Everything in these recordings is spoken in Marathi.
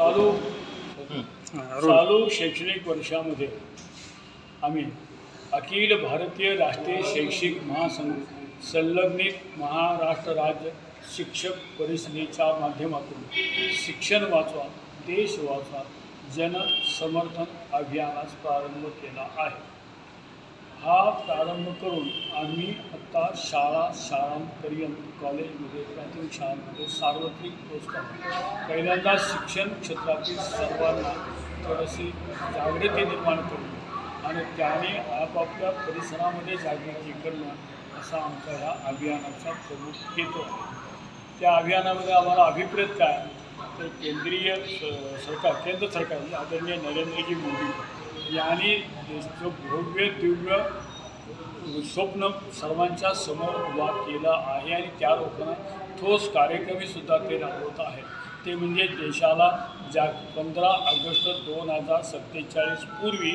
चालू. चालू शैक्षणिक वर्षामध्ये आम्ही अखिल भारतीय राष्ट्रीय शैक्षणिक महासंघ संलग्नित महाराष्ट्र राज्य शिक्षक परिषदेच्या माध्यमातून शिक्षण वाचवा देश वाचवा जन समर्थन अभियानास प्रारंभ केला आहे. हा प्रारंभ करून आम्ही आत्ता शाळा शाळांपर्यंत कॉलेजमध्ये प्राथमिक शाळांमध्ये सार्वत्रिक पोहोचतो पहिल्यांदा शिक्षण क्षेत्रातील सर्वांना थोडीशी जागृती निर्माण करणं आणि त्याने आपापल्या परिसरामध्ये जागृती करणं असा आमचा ह्या अभियानाचा प्रमुख हेतू आहे. त्या अभियानामध्ये आम्हाला अभिप्रेत काय? तर केंद्रीय स- सरकार केंद्र सरकार आदरणीय नरेंद्रजी मोदी यांनी जो भव्य दिव्य स्वप्न सर्वांच्या समोर उभा केला आहे आणि त्या लोकांना ठोस कार्यक्रमीसुद्धा ते राबवत आहेत. ते म्हणजे देशाला जा पंधरा ऑगस्ट दोन हजार सत्तेचाळीस पूर्वी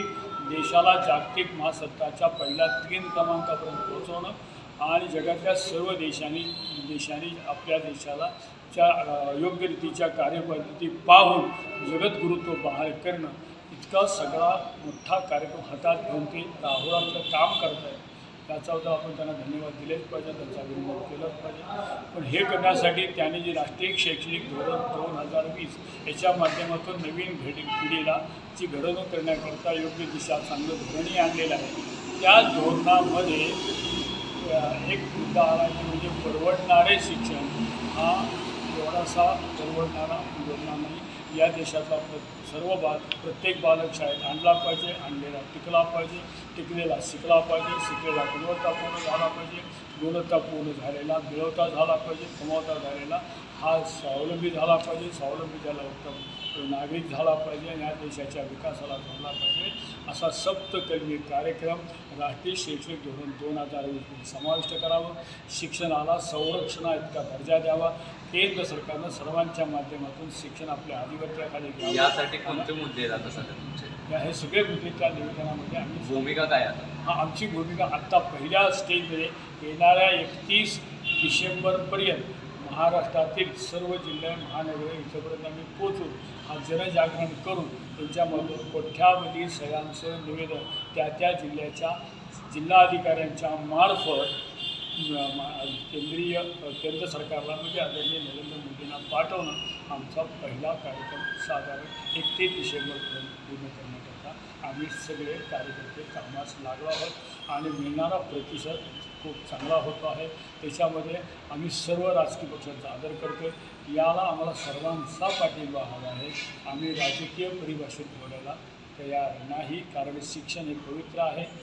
देशाला जागतिक महासत्ताच्या पहिल्या तीन क्रमांकापर्यंत पोहोचवणं आणि जगातल्या सर्व देशांनी देशांनी आपल्या देशाला च्या योग्य रीतीच्या कार्यपद्धती पाहून जगद्गुरुत्व बहाल करणं. इतका सगळा मोठा कार्यक्रम हातात घेऊन ते राहुलांचं काम करत आहेत त्याचा सुद्धा आपण त्यांना धन्यवाद दिलेच पाहिजे त्यांचा अभिनंदन केलंच पाहिजे. पण हे करण्यासाठी त्यांनी जे राष्ट्रीय शैक्षणिक धोरण दोन हजार वीस याच्या माध्यमातून नवीन घडी पिढीला जी घडवणूक करण्याकरता योग्य दिशा चांगलं धोरणही आणलेलं आहे. त्या धोरणामध्ये एक मुद्दा आला की म्हणजे परवडणारे शिक्षण हा एवढासा परवडणारा धोरणा नाही या देशातला प्र सर्व बाल प्रत्येक बालक शाळेत आणला पाहिजे आणलेला टिकला पाहिजे टिकलेला शिकला पाहिजे शिकलेला गुणवत्तापूर्ण झाला पाहिजे गुणवत्तापूर्ण झालेला मिळवता झाला पाहिजे कमावता झालेला हा स्वावलंबी झाला पाहिजे स्वावलंबी झाला उत्तम नागरिक झाला पाहिजे आणि या देशाच्या विकासाला झाला पाहिजे असा सप्तकर्मी कार्यक्रम राष्ट्रीय शैक्षणिक धोरण दोन हजार वीस समाविष्ट करावं. शिक्षणाला संरक्षणा इतका दर्जा द्यावा. केंद्र सरकारनं सर्वांच्या माध्यमातून शिक्षण आपल्या आदिवासी यासाठी कोणते मुद्दे येतात सध्या तुमचे? हे सगळे मुद्दे त्या निवेदनामध्ये आम्ही भूमिका काय आता? हा आमची भूमिका आत्ता पहिल्या स्टेजमध्ये येणाऱ्या एकतीस डिसेंबरपर्यंत महाराष्ट्रातील सर्व जिल्हे महानगरे इथंपर्यंत आम्ही पोचू हा जनजागरण करून त्यांच्यामधून कोठ्यावधी सगळ्यांचं निवेदन त्या त्या जिल्ह्याच्या जिल्हाधिकाऱ्यांच्या मार्फत केंद्रीय केंद्र सरकारला म्हणजे आदरणीय नरेंद्र पाठवणं आमचा पहिला कार्यक्रम साधारण एकतीस डिसेंबरपर्यंत पूर्ण करण्याकरता आम्ही सगळे कार्यकर्ते कामास लागलो आहोत आणि मिळणारा प्रतिसाद खूप चांगला होतो आहे. त्याच्यामध्ये आम्ही सर्व राजकीय पक्षांचा आदर करतो याला आम्हाला सर्वांचा पाठिंबा हवा आहे. आम्ही राजकीय परिभाषेत बोलायला तयार नाही. कारण शिक्षण हे पवित्र आहे.